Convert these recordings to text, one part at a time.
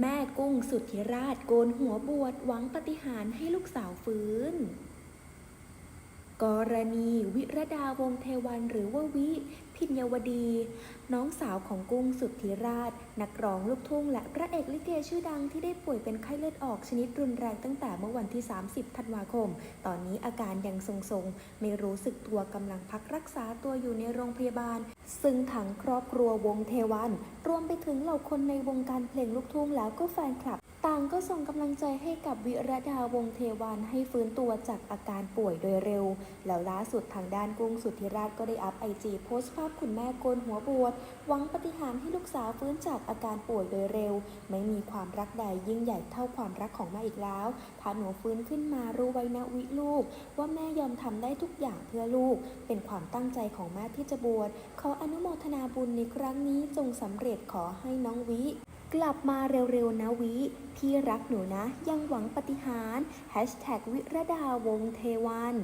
แม่กุ้งสุทธิราชโกนหัวบวชหวังปฏิหารให้ลูกสาวฟื้น กรณีวิรดาวงเทวันหรือว่าวิพิญญวดี น้องสาวของกุ้งสุทธิราช นักร้องลูกทุ่งและพระเอกลิเกชื่อดังที่ได้ป่วยเป็นไข้เลือดออกชนิดรุนแรงตั้งแต่เมื่อวันที่ 30 ธันวาคม ตอนนี้อาการยังทรงๆ ไม่รู้สึกตัวกำลังพักรักษาตัวอยู่ในโรงพยาบาล ซึ่งทั้งครอบครัววงเทวัน รวมไปถึงเหล่าคนในวงการเพลงลูกทุ่งแล้วก็แฟนคลับ ต่างก็ส่งกำลังใจให้กับวิรดาวงเทวันให้ฟื้นตัวจากอาการป่วยโดยเร็ว แล้วล่าสุดทางด้านกุ้งสุทธิราชก็ได้อัพไอจีโพสต์ภาพคุณแม่โกนหัวบวชหวังปฏิหารให้ลูกสาวฟื้นจากอาการป่วยโดยเร็ว ไม่มีความรักใดยิ่งใหญ่เท่าความรักของแม่อีกแล้ว ถ้าหนูฟื้นขึ้นมารู้ไว้นะวิลูก ว่าแม่ยอมทำได้ทุกอย่างเพื่อลูก เป็นความตั้งใจของแม่ที่จะบวชขออนุโมทนาบุญในครั้งนี้จงสำเร็จขอให้น้องวิ กลับมาเร็วๆนะวิ พี่รักหนูนะยังหวังปฏิหาร วิรดาวงเทวัน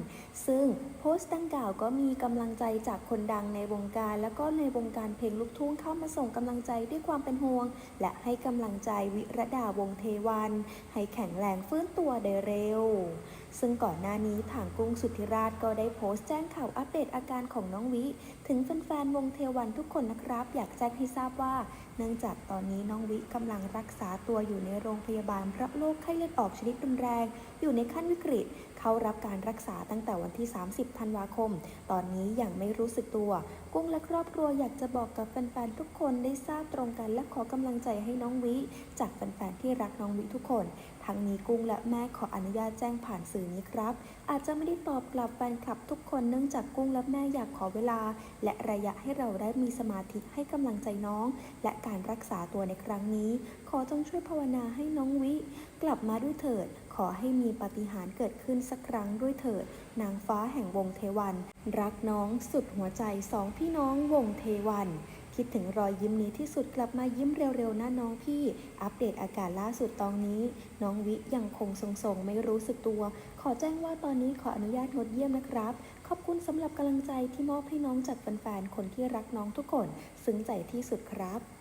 ซึ่งโพสต์ดังกล่าวก็มีกำลังใจจากคนดังในวงการ แล้วก็ในวงการเพลงลูกทุ่งเข้ามาส่งกำลังใจด้วยความเป็นห่วง และให้กำลังใจวิรดาวงเทวัน ให้แข็งแรงฟื้นตัวได้เร็ว ซึ่งก่อนหน้านี้ทางกุ้งสุทธิราชก็ได้โพสต์แจ้งข่าวอัปเดตอาการของน้องวิ ถึงแฟนๆวงเทวันทุกคนนะครับ อยากแจ้งให้ทราบว่า เนื่องจากตอนนี้น้องวิกำลังรักษาตัวอยู่ในโรงพยาบาลเพราะโรคไข้เลือดออกชนิดรุนแรง อยู่ในขั้นวิกฤต เข้ารับการรักษาตั้งแต่วันที่ 30 ธันวาคม ตอนนี้ยังไม่รู้สึกตัว กุ้งและครอบครัวอยากจะบอกกับแฟนๆ ทุกคนได้ทราบตรงกันและขอกำลังใจให้น้องวิ จากแฟนๆ ที่รักน้องวิทุกคน ทั้งนี้กุ้งและแม่ขออนุญาตแจ้งผ่านสื่อนี้ครับ อาจจะไม่ได้ตอบกลับแฟนคลับทุกคนเนื่องจากกุ้งและแม่อยากขอเวลา และระยะให้เราได้มีสมาธิให้กำลังใจน้อง และการรักษาตัวในครั้งนี้ ขอจงช่วยภาวนาให้น้องวิ กลับมาด้วยเถิด อให้มีปาฏิหาริย์เกิดขึ้นสักครั้งด้วยเถิด นางฟ้าแห่งวงเทวัน รักน้องสุดหัวใจสองพี่น้องวงเทวัน คิดถึงรอยยิ้มนี้ที่สุดกลับมายิ้มเร็วๆนะน้องพี่ อัปเดตอาการล่าสุดตอนนี้ น้องวิยังคงทรงๆ ไม่รู้สึกตัว ขอแจ้งว่าตอนนี้ขออนุญาตงดเยี่ยมนะครับ ขอบคุณสำหรับกำลังใจที่มอบให้น้องจากแฟนๆคนที่รักน้องทุกคน ซึ้งใจที่สุดครับ